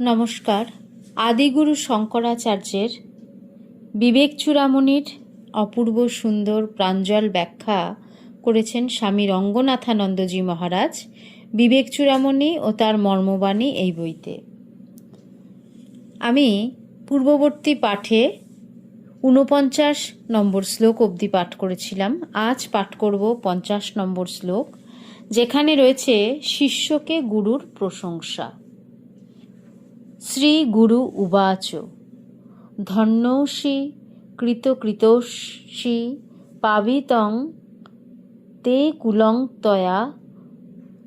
নমস্কার। আদিগুরু শঙ্করাচার্যের বিবেক চূড়ামণির অপূর্ব সুন্দর প্রাঞ্জল ব্যাখ্যা করেছেন স্বামী রঙ্গনাথানন্দজি মহারাজ, বিবেক চূড়ামণি ও তার মর্মবাণী এই বইতে। আমি পূর্ববর্তী পাঠে ঊনপঞ্চাশ নম্বর শ্লোক অবধি পাঠ করেছিলাম। আজ পাঠ করব পঞ্চাশ নম্বর শ্লোক, যেখানে রয়েছে শিষ্যকে গুরুর প্রশংসা। শ্রী গুরু উবাচ। ধন্যৌষি কৃতকৃতৌষি পাবিতং তে কুলং তয়া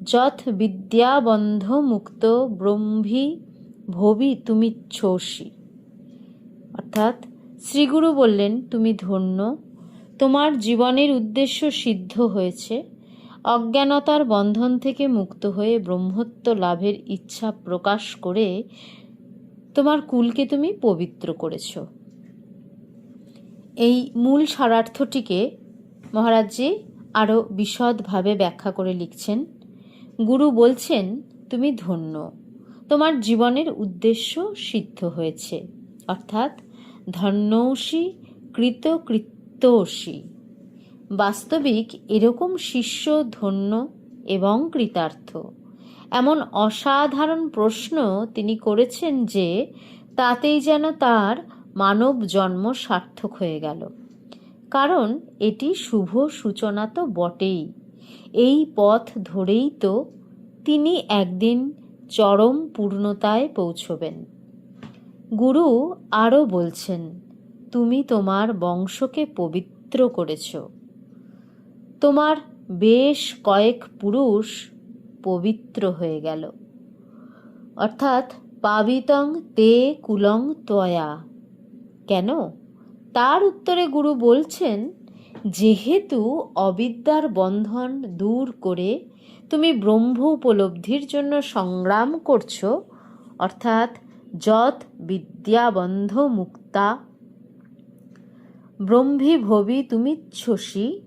যথ বিদ্যাবন্ধ মুক্ত ব্রহ্মী ভবি তুমিচ্ছোষি। অর্থাৎ শ্রীগুরু বললেন, তুমি ধন্য। তোমার জীবনের উদ্দেশ্য সিদ্ধ হয়েছে। অজ্ঞানতার বন্ধন থেকে মুক্ত হয়ে ব্রহ্মত্ব লাভের ইচ্ছা প্রকাশ করে তোমার কুলকে তুমি পবিত্র করেছ। এই মূল সারার্থটিকে মহারাজজি আরও বিশদভাবে ব্যাখ্যা করে লিখছেন। গুরু বলছেন, তুমি ধন্য। তোমার জীবনের উদ্দেশ্য সিদ্ধ হয়েছে। অর্থাৎ ধন্যৌষি কৃতকৃত্যৌষি বাস্তবিক এরকম শিষ্য, ধন্য এবং কৃতার্থ। এমন অসাধারণ প্রশ্ন তিনি করেছেন যে, তাতেই যেন তার মানব জন্ম সার্থক হয়ে গেল। কারণ এটি শুভ সূচনা তো বটেই। এই পথ ধরেই তো তিনি একদিন চরম পূর্ণতায় পৌঁছবেন। গুরু আরও বলছেন, তুমি তোমার বংশকে পবিত্র করেছ। তোমার বেশ কয়েক পুরুষ পবিত্র হয়ে গেল। অর্থাৎ পাবিতং তে কুলং তয়া কেন? তার উত্তরে গুরু বলছেন, যেহেতু অবিদ্যার বন্ধন দূর করে তুমি ব্রহ্ম উপলব্ধির জন্য সংগ্রাম করছ, অর্থাৎ যৎ বিদ্যাবন্ধ মুক্তা, ব্রহ্মী ভবি তুমি ছসি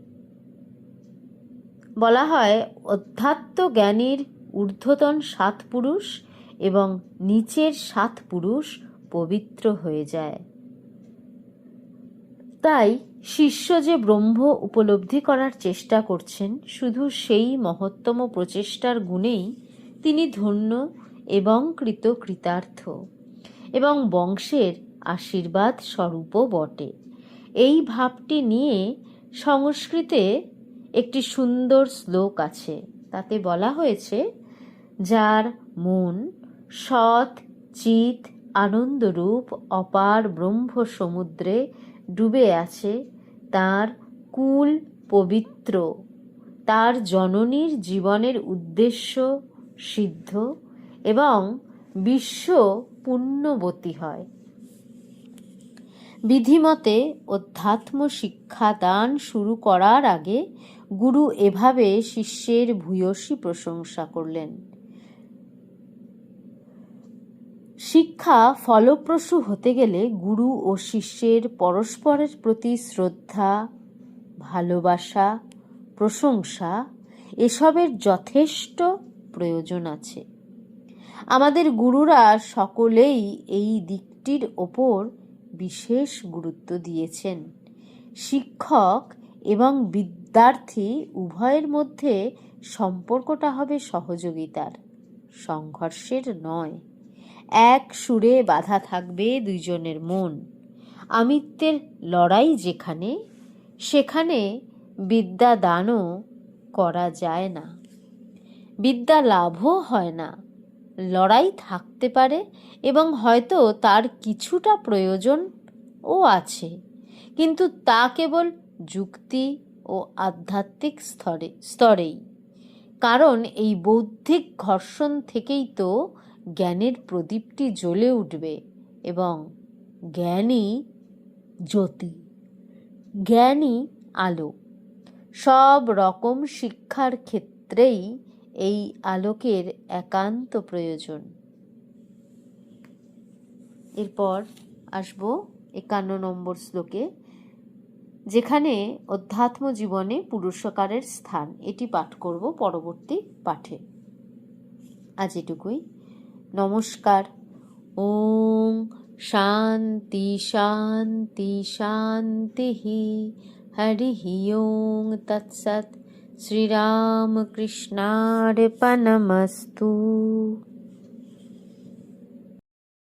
বলা হয় অধ্যাত্ম জ্ঞানীর ঊর্ধ্বতন সাত পুরুষ এবং নিচের সাত পুরুষ পবিত্র হয়ে যায়। তাই শিষ্য যে ব্রহ্ম উপলব্ধি করার চেষ্টা করছেন, শুধু সেই মহত্তম প্রচেষ্টার গুণেই তিনি ধন্য এবং কৃত কৃতার্থ এবং বংশের আশীর্বাদ স্বরূপও বটে। এই ভাবটি নিয়ে সংস্কৃতে একটি সুন্দর শ্লোক আছে। তাতে বলা হয়েছে, যার মন সৎ চিত আনন্দরূপ, অপার ব্রহ্ম সমুদ্রে ডুবে আছে, তার কুল পবিত্র, তার জননীর জীবনের উদ্দেশ্য সিদ্ধ এবং বিশ্ব পুণ্যবতী হয়। বিধিমতে অধ্যাত্ম শিক্ষাদান শুরু করার আগে গুরু এভাবে শিষ্যের ভূয়সী প্রশংসা করলেন। শিক্ষা ফলপ্রসূ হতে গেলে গুরু ও শিষ্যের পরস্পরের প্রতি শ্রদ্ধা, ভালোবাসা, প্রশংসা এসবের যথেষ্ট প্রয়োজন আছে। আমাদের গুরুরা সকলেই এই দিকটির ওপর বিশেষ গুরুত্ব দিয়েছেন। শিক্ষক এবং বিদ্যার্থী উভয়ের মধ্যে সম্পর্কটা হবে সহযোগিতার। সংঘর্ষের নয়। এক সুরে বাধা থাকবে দুইজনের মন। আমিত্বের লড়াই যেখানে, সেখানে বিদ্যা দানও করা যায় না। বিদ্যা লাভও হয় না। লড়াই থাকতে পারে এবং হয়তো তার কিছুটা প্রয়োজন ও আছে। কিন্তু তা কেবল যুক্তি ও আধ্যাত্মিক স্তরে স্তরেই। কারণ এই বৌদ্ধিক ঘর্ষণ থেকেই তো জ্ঞানের প্রদীপটি জ্বলে উঠবে এবং জ্ঞানই জ্যোতি জ্ঞানই আলো, সব রকম শিক্ষার ক্ষেত্রেই এই আলোকের একান্ত প্রয়োজন। এরপর আসব একান্ন নম্বর শ্লোকে। যেখানে অধ্যাত্ম জীবনে পুরুষকারের স্থান। এটি পাঠ করব পরবর্তী পাঠে। আজ এটুকুই। নমস্কার। ওং শান্তি শান্তি শান্তি হরি ওং তৎসৎ। শ্রীরামকৃষ্ণার্পণমস্তু।